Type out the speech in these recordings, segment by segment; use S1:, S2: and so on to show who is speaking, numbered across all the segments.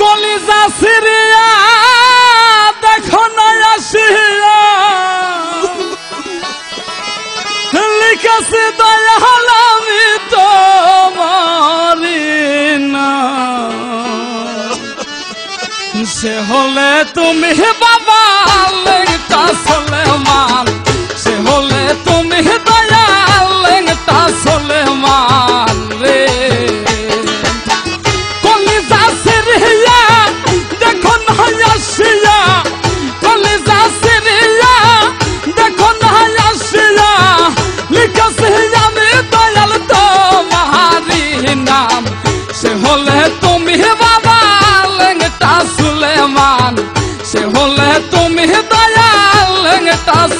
S1: কলিজা সিরিয়া দেখো না আসিয়া লিখেছি দয়াল আমি তোমার না। সে হলে তুমি বাবা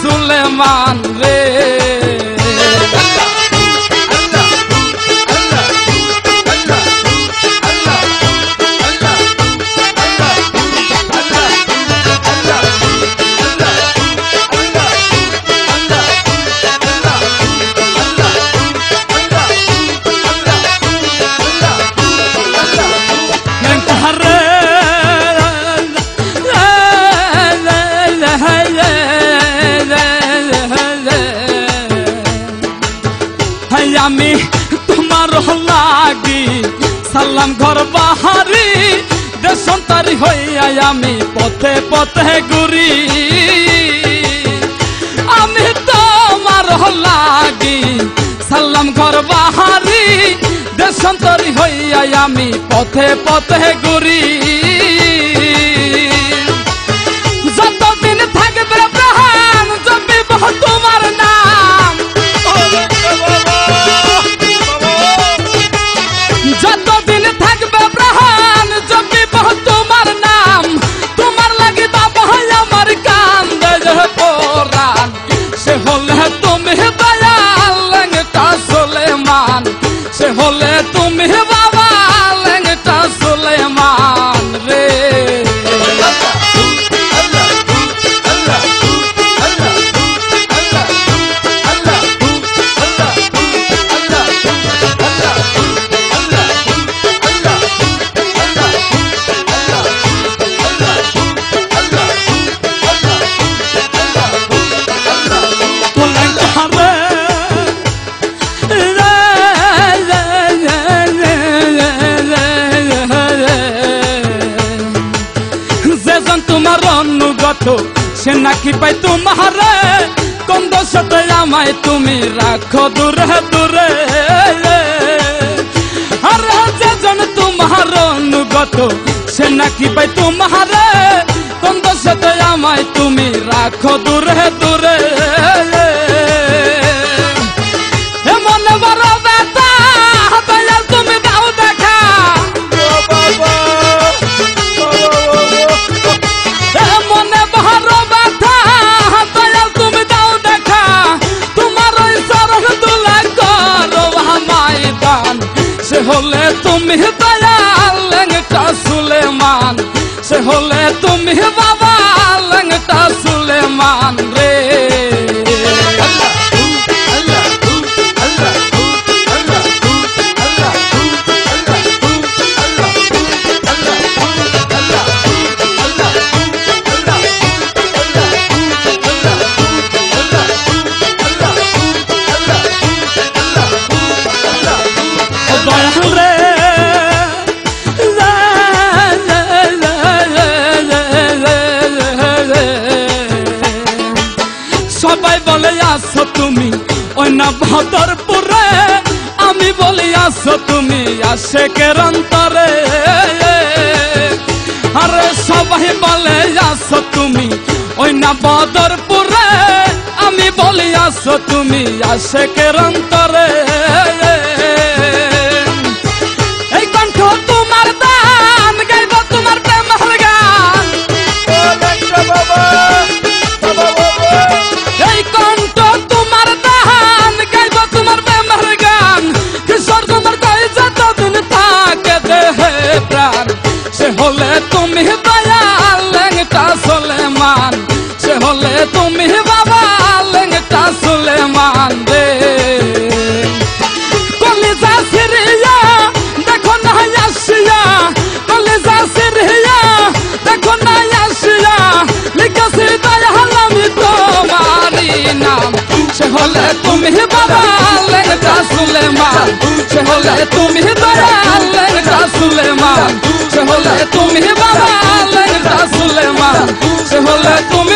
S1: সুলেমান রে। তোমার লাগি, সালাম ঘর বাহারি দেশান্তরি হইয়া আমি পথে পথে ঘুরি। আমি তোমার লাগি, সালাম ঘর বাহারি দেশান্তরি হইয়া আমি পথে পথে ঘুরি। পাই তোমার, কোন দোষতে আমায় তুমি রাখো দূরে দূরে। আর যেজন তোমার অনুগত, সে নাকি পাই তোমারে, কোন দোষতে আমায় তুমি রাখো দূরে দূরে। হলে ভদরপুরে, আমি বলি আসো তুমি আসে কেরন্তরে আরে সবাই বলে আসো তুমি ওই না বদরপুরে, আমি বলি আসো তুমি আসে কেরন্তরে होले तुम ही बवाल का सुलेमान। पूछ होले तुम ही बवाल का सुलेमान। पूछ होले तुम ही बवाल का सुलेमान। पूछ होले तुम